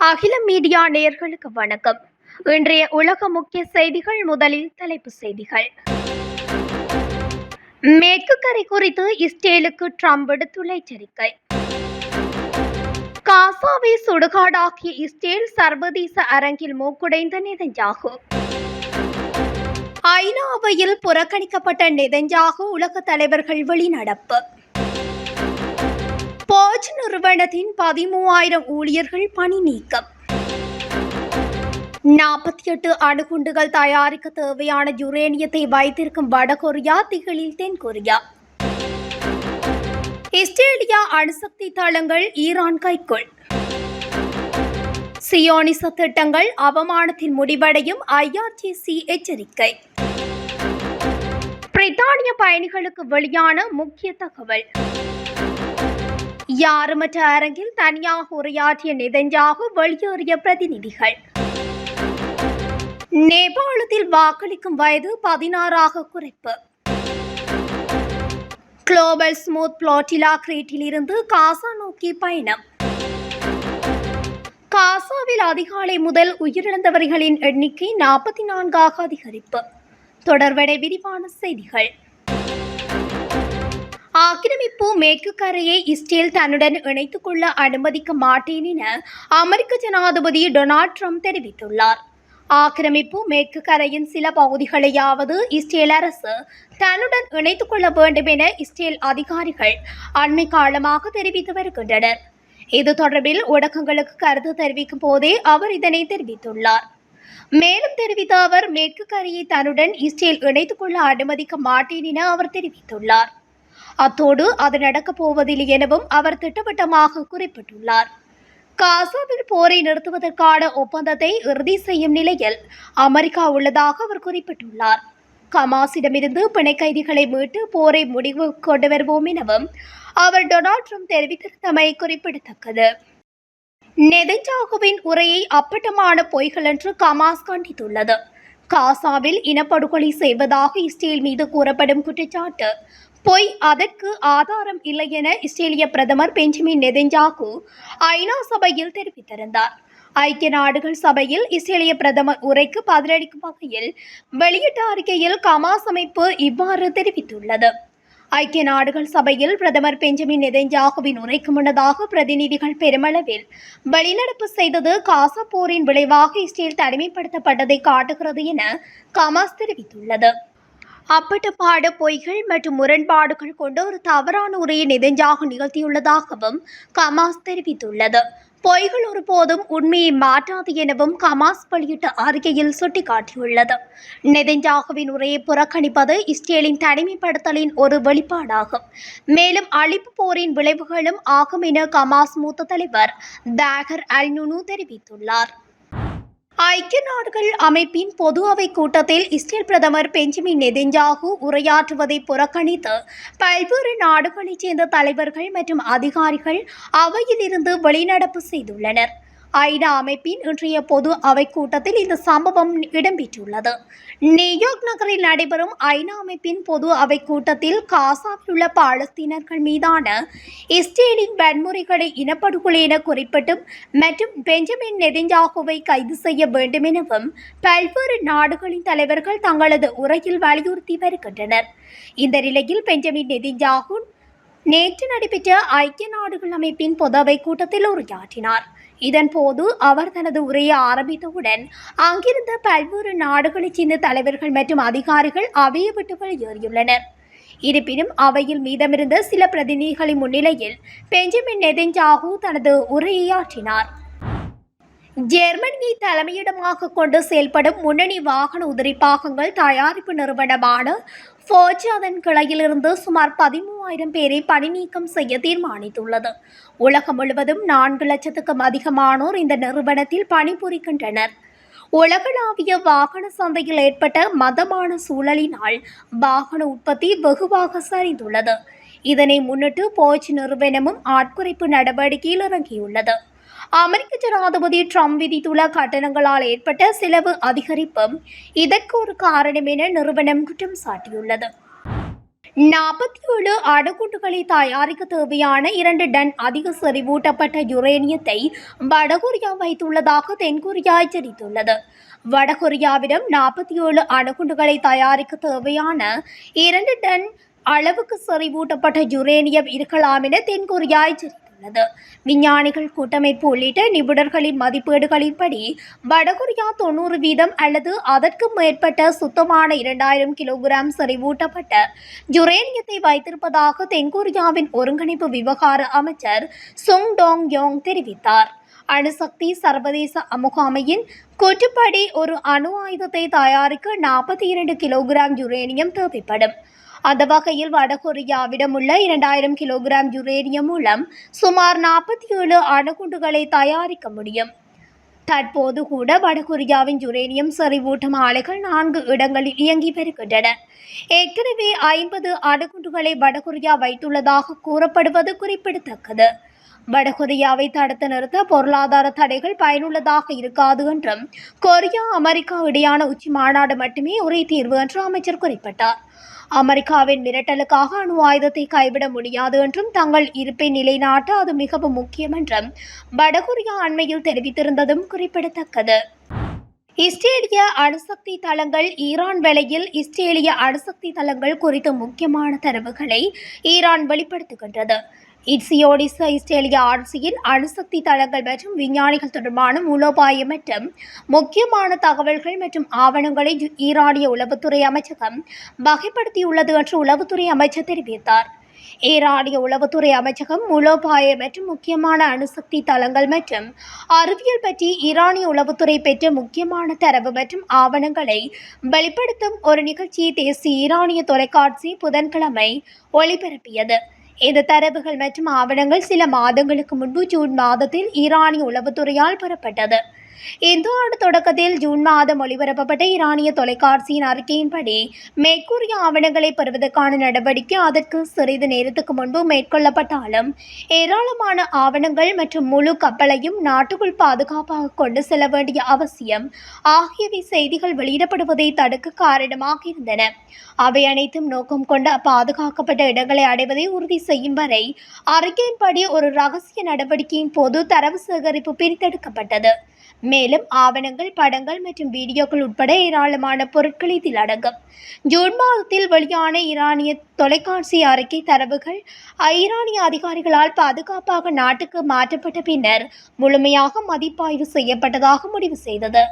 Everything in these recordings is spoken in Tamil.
அகில மீடியா நேர்களுக்கு வணக்கம். இன்றைய உலக முக்கிய செய்திகள் முதலில் தலைப்புச் செய்திகள். மேற்கு கரை குறித்து இஸ்ரேலுக்கு ட்ரம்ப் விடுத்துள்ள எச்சரிக்கை காசாவை சுடுகாடாக்கிய இஸ்ரேல் சர்வதேச அரங்கில் மூக்குடைந்த நெதஞ்சாகு ஐநாவையில் புறக்கணிக்கப்பட்ட நெதஞ்சாகு உலக தலைவர்கள் வெளிநடப்பு. போஜ் நிறுவனத்தின் பதிமூவாயிரம் ஊழியர்கள் பணி நீக்கம். நாற்பத்தி எட்டு அணுகுண்டுகள் தயாரிக்க தேவையான யுரேனியத்தை வைத்திருக்கும் வடகொரியா திகழில் தென்கொரியா. இஸ்ரேலியா அணுசக்தி தளங்கள் ஈரான் கைக்குள். சியோனிச திட்டங்கள் அவமானத்தில் முடிவடையும் ஐஆர்ஜிசி எச்சரிக்கை. பிரித்தானிய பயணிகளுக்கு வெளியான முக்கிய தகவல். யாருமற்ற அரங்கில் தனியாக உரையாற்றிய நெதஞ்சாக வெளியேறிய பிரதிநிதிகள். நேபாளத்தில் வாக்களிக்கும் வயது பதினாறாக குறைப்பு. குளோபல் ஸ்மூத் பிளாட்டிலா கிரீட்டிலிருந்து காசா நோக்கி பயணம். காசாவில் அதிகாலை முதல் உயிரிழந்தவர்களின் எண்ணிக்கை நாற்பத்தி நான்காக அதிகரிப்பு. தொடர்வடை விரிவான செய்திகள். ஆக்கிரமிப்பு மேற்கு கரையை இஸ்ரேல் தன்னுடன் இணைத்துக் கொள்ள அனுமதிக்க மாட்டேன் என அமெரிக்க ஜனாதிபதி டொனால்ட் ட்ரம்ப் தெரிவித்துள்ளார். ஆக்கிரமிப்பு மேற்கு கரையின் சில பகுதிகளையாவது இஸ்ரேல் அரசு தன்னுடன் இணைத்துக் கொள்ள வேண்டும் என இஸ்ரேல் அதிகாரிகள் அண்மை காலமாக தெரிவித்து வருகின்றனர். இது தொடர்பில் ஊடகங்களுக்கு கருத்து தெரிவிக்கும் போதே அவர் இதனை தெரிவித்துள்ளார். மேலும் தெரிவித்த அவர் மேற்கு கரையை தன்னுடன் இஸ்ரேல் இணைத்துக் கொள்ள அனுமதிக்க மாட்டேன் என அவர் தெரிவித்துள்ளார். அத்தோடு அது நடக்கப் போவதில்லை எனவும் அவர் திட்டவட்டமாக குறிப்பிட்டுள்ளார். காசாவில் போரை நிறுத்துவதற்கான ஒப்பந்தத்தை இறுதி செய்யும் நிலையில் அமெரிக்கா உள்ளதாக அவர் குறிப்பிட்டுள்ளார். கமாஸிடமிருந்து பிணை கைதிகளை மீட்டு போரை முடிவு கொண்டு வருவோம் எனவும் அவர் டொனால்ட் ட்ரம்ப் தெரிவித்திருந்தமை குறிப்பிடத்தக்கது. நெதஞ்சாகுவின் உரையை அப்பட்டமான பொய்கள் என்று கமாஸ் கண்டித்துள்ளது. காசாவில் இனப்படுகொலை செய்வதாக இஸ்ரேல் மீது கூறப்படும் குற்றச்சாட்டு பொய் அதற்கு ஆதாரம் இல்லை என இஸ்ரேலிய பிரதமர் பெஞ்சமின் நெதஞ்சாகு ஐநா சபையில் தெரிவித்திருந்தார். ஐக்கிய நாடுகள் சபையில் இஸ்ரேலிய பிரதமர் உரைக்கு பதிலளிக்கும் வகையில் வெளியிட்ட அறிக்கையில் கமாஸ் அமைப்பு இவ்வாறு தெரிவித்துள்ளது. ஐக்கிய நாடுகள் சபையில் பிரதமர் பெஞ்சமின் நெதஞ்சாகுவின் உரைக்கு முன்னதாக பிரதிநிதிகள் பெருமளவில் வெளிநடப்பு செய்தது காசா போரின் விளைவாக இஸ்ரேல் தனிமைப்படுத்தப்பட்டதை காட்டுகிறது என கமாஸ் தெரிவித்துள்ளது. அப்பட்டப்பாடு பொய்கள் மற்றும் முரண்பாடுகள் கொண்ட ஒரு தவறான உரையை நெதஞ்சாக நிகழ்த்தியுள்ளதாகவும் கமாஸ் தெரிவித்துள்ளது. பொய்கள் ஒருபோதும் உண்மையை மாற்றாது எனவும் கமாஸ் வெளியிட்ட அறிக்கையில் சுட்டிக்காட்டியுள்ளது. நெதஞ்சாகுவின் உரையை புறக்கணிப்பது இஸ்ரேலின் தனிமைப்படுத்தலின் ஒரு வெளிப்பாடாகும். மேலும் அழிப்பு போரின் விளைவுகளும் ஆகும் என கமாஸ் மூத்த தலைவர் தாகர் அல் நுனு தெரிவித்துள்ளார். ஐக்கிய நாடுகள் அமைப்பின் பொது அவை கூட்டத்தில் இஸ்ரேல் பிரதமர் பெஞ்சமின் நெதஞ்சாகு உரையாற்றுவதை புறக்கணித்து பல்வேறு நாடுகளைச் சேர்ந்த தலைவர்கள் மற்றும் அதிகாரிகள் அவையிலிருந்து வெளிநடப்பு செய்துள்ளனர். ஐநா அமைப்பின் இன்றைய பொது அவை கூட்டத்தில் இந்த சம்பவம் இடம்பெற்றுள்ளது. நியூயார்க் நகரில் நடைபெறும் ஐநா அமைப்பின் பொது அவை கூட்டத்தில் காசாவில் உள்ள பாலஸ்தீனர்கள் மீதான இஸ்ரேலின் வன்முறைகளை இனப்படுகொலை என குறிப்பிட்டும் மற்றும் பெஞ்சமின் நெதஞ்சாகுவை கைது செய்ய வேண்டும் எனவும் பல்வேறு நாடுகளின் தலைவர்கள் தங்களது உரையில் வலியுறுத்தி வருகின்றனர். இந்த நிலையில் பெஞ்சமின் நெதஞ்சாகு நேற்று நடைபெற்ற ஐக்கிய நாடுகள் அமைப்பின் பொதவை கூட்டத்தில் உரையாற்றினார். இதன்போது அவர் தனது உரையை ஆரம்பித்தவுடன் அங்கிருந்த பல்வேறு நாடுகளைச் சேர்ந்த தலைவர்கள் மற்றும் அதிகாரிகள் அவையை விட்டு வெளியேறியுள்ளனர் இருப்பினும் அவையில் மீதமிருந்த சில பிரதிநிதிகளின் முன்னிலையில் பெஞ்சமின் நெதஞ்சாகு தனது உரையை ஆற்றினார். ஜெர்மனியை தலைமையிடமாக கொண்டு செயல்படும் முன்னணி வாகன உதிரி பாகங்கள் தயாரிப்பு நிறுவனமான ஃபோர்ஜ் அதன் கிளையிலிருந்து சுமார் பதிமூவாயிரம் பேரை பணி நீக்கம் செய்ய தீர்மானித்துள்ளது. உலகம் முழுவதும் நான்கு லட்சத்துக்கும் அதிகமானோர் இந்த நிறுவனத்தில் பணிபுரிகின்றனர் உலகளாவிய வாகன சந்தையில் ஏற்பட்ட மதமான சூழலினால் வாகன உற்பத்தி வெகுவாக சரிந்துள்ளது. இதனை முன்னிட்டு போர்ச் நிறுவனமும் ஆட்குறைப்பு நடவடிக்கையில் இறங்கியுள்ளது. அமெரிக்க ஜனாதிபதி ட்ரம்ப் விதித்துள்ள கட்டணங்களால் ஏற்பட்ட செலவு அதிகரிப்பும் இதற்கு ஒரு காரணம் என நிறுவனம் குற்றம் சாட்டியுள்ளது. நாற்பத்தி ஏழு அணுகுண்டுகளை தயாரிக்க தேவையான இரண்டு டன் அதிக செறிவூட்டப்பட்ட யுரேனியத்தை வடகொரியா வைத்துள்ளதாக தென்கொரியா எச்சரித்துள்ளது. வடகொரியாவிடம் நாற்பத்தி ஏழு அணுகுண்டுகளை தயாரிக்க தேவையான இரண்டு டன் அளவுக்கு செறிவூட்டப்பட்ட யுரேனியம் இருக்கலாம் என தென்கொரியா எச்சரித்துள்ளது. விஞ்ஞானிகள் கூட்டமைப்பு உள்ளிட்ட நிபுணர்களின் மதிப்பீடுகளின்படி வடகொரியா தொண்ணூறு வீதம் அல்லது அதற்கு மேற்பட்ட சுத்தமான இரண்டாயிரம் கிலோகிராம் செறிவூட்டப்பட்ட யுரேனியத்தை வைத்திருப்பதாக தென்கொரியாவின் ஒருங்கிணைப்பு விவகார அமைச்சர் சுங் டோங் யோங் தெரிவித்தார். அணுசக்தி சர்வதேச அமுகாமையின் கூற்றுப்படி ஒரு அணு ஆயுதத்தை தயாரிக்க நாற்பத்தி இரண்டு கிலோகிராம் யுரேனியம் தேவைப்படும். அந்த வகையில் வடகொரியாவிடம் உள்ள இரண்டாயிரம் கிலோகிராம் யுரேனியம் மூலம் சுமார் நாற்பத்தி ஏழு அணுகுண்டுகளை தயாரிக்க முடியும். தற்போது கூட வடகொரியாவின் யுரேனியம் செறிவூட்டும் ஆலைகள் நான்கு இடங்களில் இயங்கி வருகின்றன. ஏற்கனவே ஐம்பது அணுகுண்டுகளை வடகொரியா வைத்துள்ளதாக கூறப்படுவது குறிப்பிடத்தக்கது. வடகொரியாவை தடுத்து நிறுத்த பொருளாதார தடைகள் பயனுள்ளதாக இருக்காது என்றும் கொரியா அமெரிக்கா இடையான உச்சி மாநாடு மட்டுமே ஒரே தீர்வு என்று அமைச்சர் குறிப்பிட்டார். அமெரிக்காவின் மிரட்டலுக்காக அணு ஆயுதத்தை கைவிட முடியாது என்றும் தங்கள் இருப்பை நிலைநாட்ட அது மிகவும் முக்கியம் என்றும் வடகொரியா அண்மையில் தெரிவித்திருந்ததும் குறிப்பிடத்தக்கது. இஸ்ரேலிய அணுசக்தி தளங்கள் ஈரான் வேளையில் இஸ்ரேலிய அணுசக்தி தளங்கள் குறித்த முக்கியமான தரவுகளை ஈரான் வெளிப்படுத்துகின்றது. இட்சியோடிச இஸ்ரேலிய ஆட்சியின் அணுசக்தி தளங்கள் மற்றும் விஞ்ஞானிகள் தொடர்பான மூலோபாயம் மற்றும் முக்கியமான தகவல்கள் மற்றும் ஆவணங்களை ஈரானிய உளவுத்துறை அமைச்சகம் வகைப்படுத்தியுள்ளது என்று உளவுத்துறை அமைச்சர் தெரிவித்தார். ஈரானிய உளவுத்துறை அமைச்சகம் மூலோபாய மற்றும் முக்கியமான அணுசக்தி தளங்கள் மற்றும் அறிவியல் பற்றி ஈரானிய உளவுத்துறை பெற்ற முக்கியமான தரவு மற்றும் ஆவணங்களை வெளிப்படுத்தும் ஒரு நிகழ்ச்சியை தேசிய ஈரானிய தொலைக்காட்சி புதன்கிழமை ஒளிபரப்பியது. இந்த தரவுகள் மற்றும் ஆவணங்கள் சில மாதங்களுக்கு முன்பு ஜூன் மாதத்தில் ஈரானிய உளவுத்துறையால் பெறப்பட்டது. இந்த ஆண்டு தொடக்கத்தில் ஜூன் மாதம் ஒளிபரப்பப்பட்ட ஈரானிய தொலைக்காட்சியின் அறிக்கையின்படி மேற்கூறிய ஆவணங்களை பெறுவதற்கான நடவடிக்கை அதற்கு சிறிது நேரத்துக்கு முன்பு மேற்கொள்ளப்பட்டாலும் ஏராளமான ஆவணங்கள் மற்றும் முழு கப்பலையும் நாட்டுக்குள் பாதுகாப்பாக கொண்டு செல்ல வேண்டிய அவசியம் ஆகியவை செய்திகள் வெளியிடப்படுவதை தடுக்க காரணமாக இருந்தன. அவை அனைத்தும் நோக்கம் கொண்ட பாதுகாக்கப்பட்ட இடங்களை அடைவதை உறுதி செய்யும் வரை அறிக்கையின்படி ஒரு ரகசிய நடவடிக்கையின் போது தரவு சேகரிப்பு பிரித்தெடுக்கப்பட்டது. மேலும் ஆவணங்கள் படங்கள் மற்றும் வீடியோக்கள் உட்பட ஏராளமான பொருட்கள் இதில் அடங்கும். ஜூன் மாதத்தில் வெளியான ஈரானிய தொலைக்காட்சி அறிக்கை தரவுகள் ஈரானிய அதிகாரிகளால் பாதுகாப்பாக நாட்டுக்கு மாற்றப்பட்ட பின்னர் முழுமையாக மதிப்பாய்வு செய்யப்பட்டதாக முடிவு செய்தது.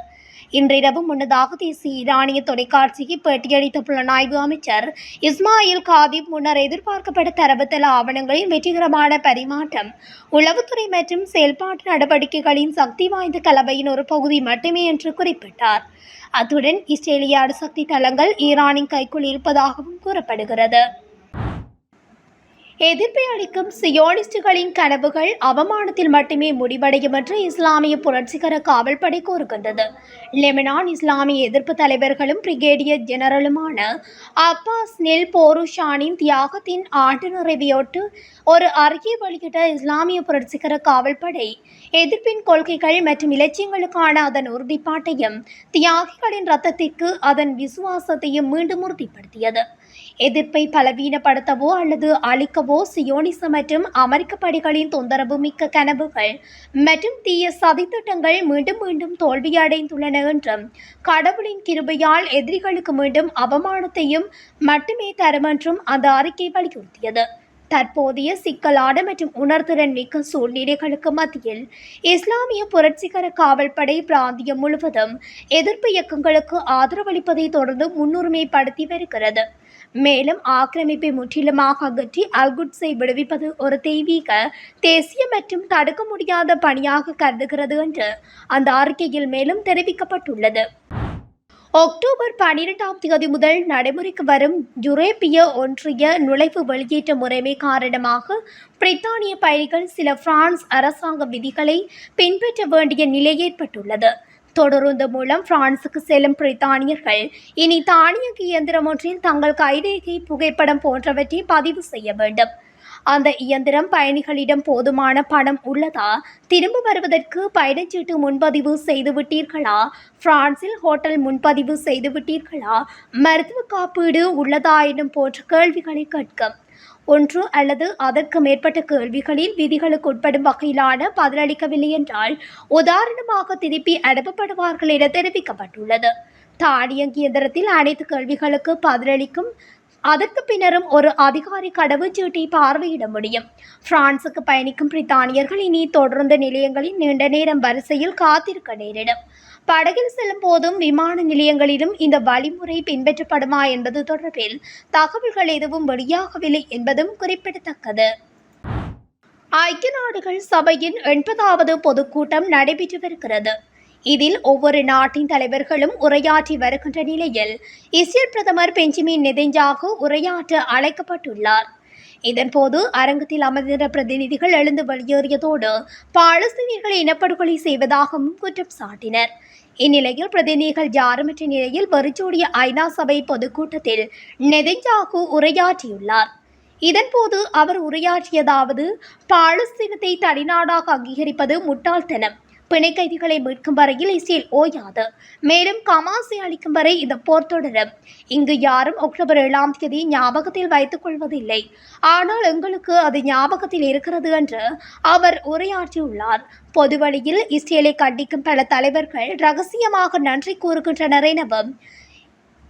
இன்றிரவு முன்னதாக தேசிய ஈரானிய தொலைக்காட்சிக்கு பேட்டியளித்த புலனாய்வு அமைச்சர் இஸ்மாயில் காதிப் முன்னர் எதிர்பார்க்கப்பட்ட தரவுத்தள ஆவணங்களின் வெற்றிகரமான பரிமாற்றம் உளவுத்துறை மற்றும் செயல்பாட்டு நடவடிக்கைகளின் சக்தி வாய்ந்த கலவையின் ஒரு பகுதி மட்டுமே என்று குறிப்பிட்டார். அத்துடன் இஸ்ரேலிய அணுசக்தி தளங்கள் ஈரானின் கைக்குள் இருப்பதாகவும் கூறப்படுகிறது. எதிர்ப்பை அளிக்கும் சியோனிஸ்டுகளின் கனவுகள் அவமானத்தில் மட்டுமே முடிவடையும் என்று இஸ்லாமிய புரட்சிகர காவல்படை கூறுகின்றது. லெபனான் இஸ்லாமிய எதிர்ப்பு தலைவர்களும் பிரிகேடியர் ஜெனரலுமான அப்பாஸ் நெல் போருஷானின் தியாகத்தின் ஆண்டு நிறைவையொட்டு ஒரு அறிக்கை வெளியிட்ட இஸ்லாமிய புரட்சிகர காவல்படை எதிர்ப்பின் கொள்கைகள் மற்றும் இலட்சியங்களுக்கான அதன் உறுதிப்பாட்டையும் தியாகிகளின் ரத்தத்திற்கு அதன் விசுவாசத்தையும் மீண்டும் உறுதிப்படுத்தியது. எதிர்ப்பை பலவீனப்படுத்தவோ அல்லது அழிக்கவோ சியோனிச மற்றும் அமெரிக்க படைகளின் தொந்தரவு மிக்க கனவுகள். மற்றும் தீய சதித்திட்டங்கள் மீண்டும் மீண்டும் தோல்வியடைந்துள்ளன என்றும் கடவுளின் கிருபையால் எதிரிகளுக்கு மீண்டும் அவமானத்தையும் மட்டுமே தரும் என்றும் அந்த அறிக்கை வலியுறுத்தியது. தற்போதைய சிக்கலான மற்றும் உணர்திறன் மிக்க சூழ்நிலைகளுக்கு மத்தியில் இஸ்லாமிய புரட்சிகர காவல்படை பிராந்தியம் முழுவதும் எதிர்ப்பு இயக்கங்களுக்கு ஆதரவளிப்பதை தொடர்ந்து முன்னுரிமைப்படுத்தி வருகிறது. மேலும் ஆக்கிரமிப்பை முற்றிலுமாக அகற்றி அல்குட்ஸை விடுவிப்பது ஒரு தெய்வீக தேசிய மற்றும் தடுக்க முடியாத பணியாக கருதுகிறது என்று அந்த அறிக்கையில் மேலும் தெரிவிக்கப்பட்டுள்ளது. அக்டோபர் பனிரெண்டாம் தேதி முதல் நடைமுறைக்கு வரும் யுரேப்பிய ஒன்றிய நுழைவு வெளியேற்ற முறைமை காரணமாக பிரித்தானிய பயணிகள் சில பிரான்ஸ் அரசாங்க விதிகளை பின்பற்ற வேண்டிய நிலை ஏற்பட்டுள்ளது. தொடருந்து மூலம் பிரான்சுக்கு செல்லும் பிரித்தானியர்கள். இனி தானியங்கி இயந்திரம் ஒன்றில் தங்கள் கைரேகை புகைப்படம் போன்றவற்றை பதிவு செய்ய வேண்டும். அந்த இயந்திரம் பயணிகளிடம் போதுமான பணம் உள்ளதா? திரும்ப வருவதற்கு பயணச்சீட்டு முன்பதிவு செய்து விட்டீர்களா? பிரான்சில் ஹோட்டல் முன்பதிவு செய்து விட்டீர்களா? மருத்துவ காப்பீடு உள்ளதா? எனும் போன்ற கேள்விகளை கேட்கும் ஒன்று அல்லது அதற்கு மேற்பட்ட கேள்விகளில் விதிகளுக்கு உட்படும் வகையிலான பதிலளிக்கவில்லை என்றால் உதாரணமாக திருப்பி அனுப்பப்படுவார்கள் என தெரிவிக்கப்பட்டுள்ளது. தானியங்கி இயந்திரத்தில் அனைத்து கேள்விகளுக்கு பதிலளிக்கும் அதற்கு பின்னரும் ஒரு அதிகாரி கடவுச்சீட்டை பார்வையிட முடியும். பிரான்சுக்கு பயணிக்கும் பிரித்தானியர்கள் இனி தொடர்ந்து நிலையங்களில் நீண்ட நேரம் வரிசையில் காத்திருக்க நேரிடும். படகில் செல்லும் போதும் விமான நிலையங்களிலும் இந்த வழிமுறை பின்பற்றப்படுமா என்பது தொடர்பில் தகவல்கள் எதுவும் வெளியாகவில்லை என்பதும் குறிப்பிடத்தக்கது. ஐக்கிய நாடுகள் சபையின் எண்பதாவது பொதுக்கூட்டம் நடைபெற்று வருகிறது இதில் ஒவ்வொரு நாட்டின் தலைவர்களும் உரையாற்றி வருகின்ற நிலையில் இஸ்ரேல் பிரதமர் பெஞ்சமின் நெதஞ்சாகு உரையாற்ற அழைக்கப்பட்டுள்ளார். இதன்போது அரங்கத்தில் அமர்ந்திருந்த பிரதிநிதிகள் எழுந்து வெளியேறியதோடு பாலஸ்தீனியர்களை இனப்படுகொலை செய்வதாகவும் குற்றம் சாட்டினர். இந்நிலையில் பிரதிநிதிகள் யாருமற்ற நிலையில் வெறிச்சோடிய ஐநா சபை பொதுக்கூட்டத்தில் நெதஞ்சாகு உரையாற்றியுள்ளார். இதன்போது அவர் உரையாற்றியதாவது பாலஸ்தீனத்தை தனிநாடாக அங்கீகரிப்பது முட்டாள்தனம். பிணை கைதிகளை மீட்கும் வரையில் இஸ்ரேல் ஓயாது. மேலும் கமாசை அளிக்கும் வரை இந்த போர் தொடரும். இங்கு யாரும் அக்டோபர் ஏழாம் தேதி ஞாபகத்தில் வைத்துக் கொள்வதில்லை. ஆனால் எங்களுக்கு அது ஞாபகத்தில் இருக்கிறது என்று அவர் உரையாற்றியுள்ளார். பொதுவழியில் இஸ்ரேலை கண்டிக்கும் பல தலைவர்கள் ரகசியமாக நன்றி கூறுகின்றனர் எனவும்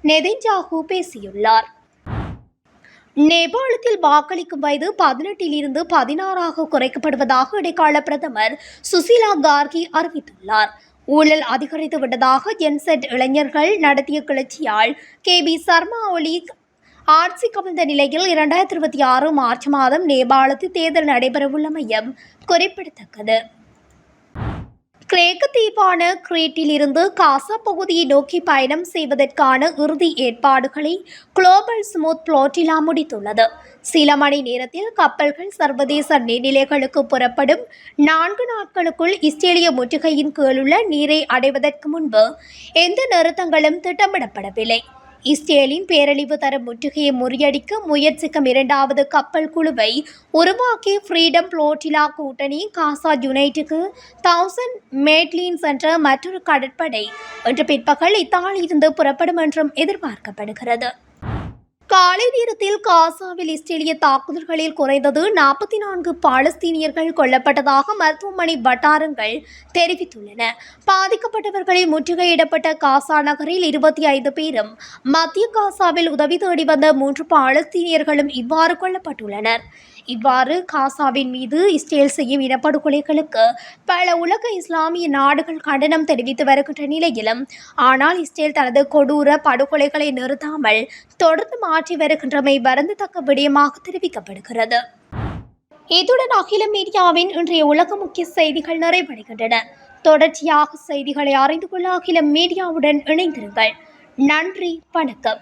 நெதிஞ்சாகு பேசியுள்ளார். நேபாளத்தில் வாக்களிக்கும் வயது பதினெட்டில் இருந்து பதினாறாக குறைக்கப்படுவதாக இடைக்கால பிரதமர் சுசிலா கார்கி அறிவித்துள்ளார். ஊழல் அதிகரித்து விட்டதாக என்செட் இளைஞர்கள் நடத்திய கிளர்ச்சியால் கே பி சர்மா ஒலி ஆட்சி கவிழ்ந்த நிலையில் இரண்டாயிரத்தி இருபத்தி ஆறு மார்ச் மாதம் நேபாளத்தில் தேர்தல் நடைபெறவுள்ளமையும் குறிப்பிடத்தக்கது. கிரேக்க தீவான கிரேட்டில் இருந்து காசா பகுதியை நோக்கி பயணம் செய்வதற்கான இறுதி ஏற்பாடுகளை குளோபல் ஸ்மூத் புளோட்டிலா முடித்துள்ளது. சில மணி நேரத்தில் கப்பல்கள் சர்வதேச நீர்நிலைகளுக்கு புறப்படும் நான்கு நாட்களுக்குள் இஸ்ரேலிய முற்றுகையின் கீழுள்ள நீரை அடைவதற்கு முன்பு எந்த நிறுத்தங்களும் திட்டமிடப்படவில்லை. இஸ்ரேலின் பேரழிவு தர முற்றுகையை முறியடிக்க முயற்சிக்கும் இரண்டாவது கப்பல் குழுவை உருவாக்கி ஃப்ரீடம் புளோட்டிலா கூட்டணி காசா யுனைட்டுக்கு தௌசண்ட் மேட்லீன்ஸ் என்ற மற்றொரு கடற்படை இன்று பிற்பகல் இத்தாலியிலிருந்து புறப்படும் என்றும் எதிர்பார்க்கப்படுகிறது. காலை நேரத்தில் காசாவில் இஸ்ரேலிய தாக்குதல்களில் குறைந்தது நாற்பத்தி நான்கு பாலஸ்தீனியர்கள் கொல்லப்பட்டதாக மருத்துவமனை வட்டாரங்கள் தெரிவித்துள்ளன. பாதிக்கப்பட்டவர்களில் முற்றுகையிடப்பட்ட காசா நகரில் இருபத்தி ஐந்து பேரும் மத்திய காசாவில் உதவி தேடி வந்த மூன்று பாலஸ்தீனியர்களும் இவ்வாறு கொல்லப்பட்டுள்ளனர். இவ்வாறு காசாவின் மீது இஸ்ரேல் செய்யும் இனப்படுகொலைகளுக்கு பல உலக இஸ்லாமிய நாடுகள் கண்டனம் தெரிவித்து வருகின்ற நிலையிலும் ஆனால் இஸ்ரேல் தனது கொடூர படுகொலைகளை நிறுத்தாமல் தொடர்ந்து மாற்றி வருகின்றமை வருந்தத்தக்க விடயமாக தெரிவிக்கப்படுகிறது. இத்துடன் அகில மீடியாவின் இன்றைய உலக முக்கிய செய்திகள் நிறைவடைகின்றன. தொடர்ச்சியாக செய்திகளை அறிந்து கொள்ள அகில மீடியாவுடன் இணைந்திருங்கள். நன்றி வணக்கம்.